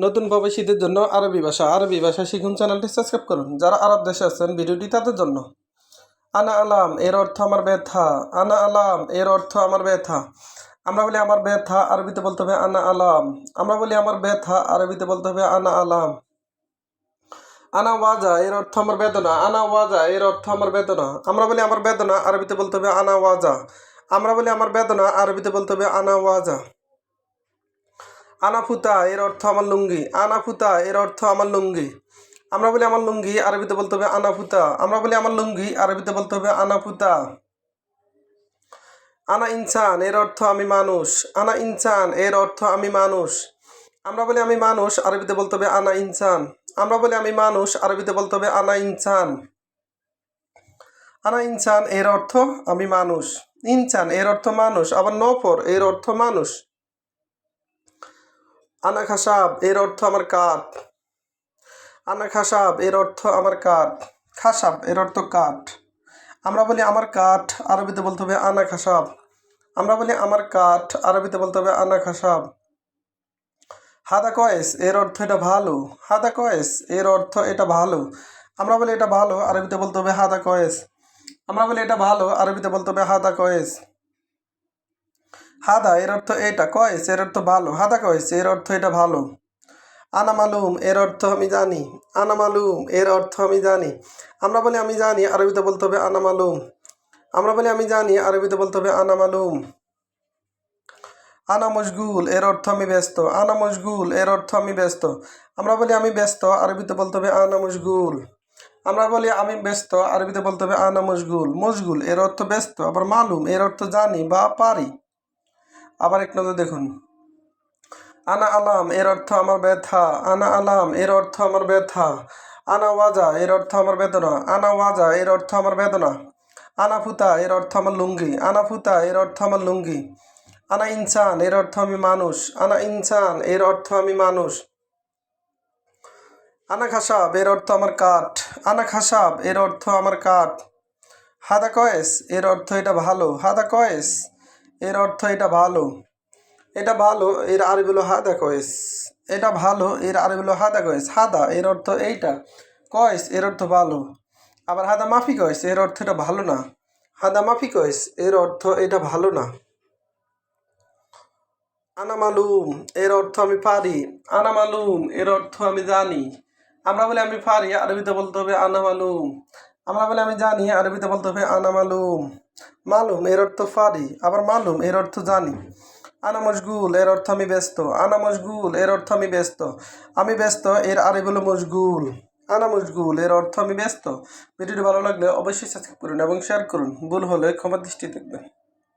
নতুন প্রবাসীদের জন্য আরবি ভাষা আরবি ভাষা শিখুন চ্যানেলটি সাবস্ক্রাইব করুন। যারা আরব দেশে আছেন, ভিডিওটি তাদের জন্য। আনা আলাম, এর অর্থ আমার ব্যথা। আনা আলাম, এর অর্থ আমার ব্যথা। আমরা বলি আমার ব্যথা, আরবিতে বলতে হবে আনা আলাম। আমরা বলি আমার ব্যথা, আরবিতে বলতে হবে আনা আলাম। আনা ওয়াজা, এর অর্থ আমার বেদনা। আনা ওয়াজা, এর অর্থ আমার বেদনা। আমরা বলি আমার বেদনা, আরবিতে বলতে হবে আনা ওয়াজা। আমরা বলি আমার বেদনা, আরবিতে বলতে হবে আনা ওয়াজা। আনাফুতা, এর অর্থ আমার লুঙ্গি। আনাফুতা, এর অর্থ আমার লুঙ্গি। আমরা বলি আমার লুঙ্গি, আরবিতে বলতে হবে আনাফুতা। আমরা বলি আমার লুঙ্গি, আরবিতে বলতে হবে আনাফুতা। আনা ইনসান, এর অর্থ আমি মানুষ। আনা ইনসান, এর অর্থ আমি মানুষ। আমরা বলি আমি মানুষ, আরবিতে বলতে হবে আনা ইনসান। আমরা বলি আমি মানুষ, আরবিতে বলতে হবে আনা ইনসান। আনা ইনসান, এর অর্থ আমি মানুষ। ইনসান, এর অর্থ মানুষ। আবার নফর, এর অর্থ মানুষ। আনা খাসাব, এর অর্থ আমার কাঠ আনা খাসাব, এর অর্থ আমার কাঠ খাসাব, এর অর্থ কাঠ। আমরা বলি আমার কাঠ, আরবিতে বলতে হবে আনা খাসাব। আমরা বলি আমার কাঠ, আরবিতে বলতে হবে আনা খাসাব। হাদা কয়েস, এর অর্থ এটা ভালো। হাদা কয়েস, এর অর্থ এটা ভালো। আমরা বলি এটা ভালো, আরবিতে বলতে হবে হাদা কয়েস। আমরা বলি এটা ভালো, আরবিতে বলতে হবে হাদা কয়েস। হাদা, এর অর্থ এটা, কয়েস, এর অর্থ ভালো। হাদা কয়েস, এর অর্থ এটা ভালো। আনামালুম এর অর্থ আমি জানি। আনামালুম এর অর্থ আমি জানি। আমরা বলি আমি জানি, আরবিতে বলতে হবে আনা মালুম। আমরা বলি আমি জানি, আরবিতে বলতে হবে আনামালুম আনা মশগুল, এর অর্থ আমি ব্যস্ত। আনা মশগুল, এর অর্থ আমি ব্যস্ত। আমরা বলি আমি ব্যস্ত, আরবিতে বলতে হবে আনা মশগুল। আমরা বলি আমি ব্যস্ত, আরবিতে বলতে হবে আনা মশগুল। মশগুল, এর অর্থ ব্যস্ত, আবার মালুম, এর অর্থ জানি বা পারি। আবার এক নজর দেখুন আনা আলাম এর অর্থ আমার ব্যথা আনা আলাম এর অর্থ আমার ব্যথা আনা ওয়াজা এর অর্থ আমার বেদনা আনা ওয়াজা এর অর্থ আমার বেদনা আনা ফুতা এর অর্থ আমার লুঙ্গি আনা ফুতা এর অর্থ আমার লুঙ্গি আনা ইনসান এর অর্থ আমি মানুষ আনা ইনসান এর অর্থ আমি মানুষ আনা খাসাব এর অর্থ আমার কাঠ আনা খাসাব এর অর্থ আমার কাঠ হাদা কয়েস এর অর্থ এটা ভালো হাদা কয়েস এর অর্থ এটা ভালো। এটা ভালো, এর আরবি হলো হাদা কয়েস এটা ভালো, এর আরবি হলো হাদা কয়েস হাদা, এর অর্থ এইটা। কয়েস, এর অর্থ ভালো। আবার হাদা মাফি কয়েস, এর অর্থ এটা ভালো না। হাদা মাফি কয়েস, এর অর্থ এটা ভালো না। আনা মালুম, এর অর্থ আমি পারি। আনা মালুম, এর অর্থ আমি জানি। আমরা বলে আমি পারি, আরবিতে বলতে হবে আনা মালুম। আমরা বলে আমি জানি, আরবিতে বলতে হবে আনা মালুম, এর অর্থ ফারি আবার মালুম, এর অর্থ জানি। আনা মশগুল, এর অর্থ আমি ব্যস্ত। আনা মশগুল, এর অর্থ আমি ব্যস্ত। আমি ব্যস্ত, এর আরে হলো মশগুল। আনা মশগুল, এর অর্থ আমি ব্যস্ত। ভিডিওটি ভালো লাগলে অবশ্যই সাবস্ক্রাইব করুন এবং শেয়ার করুন। ভুল হলে ক্ষমা দৃষ্টি দেখবেন।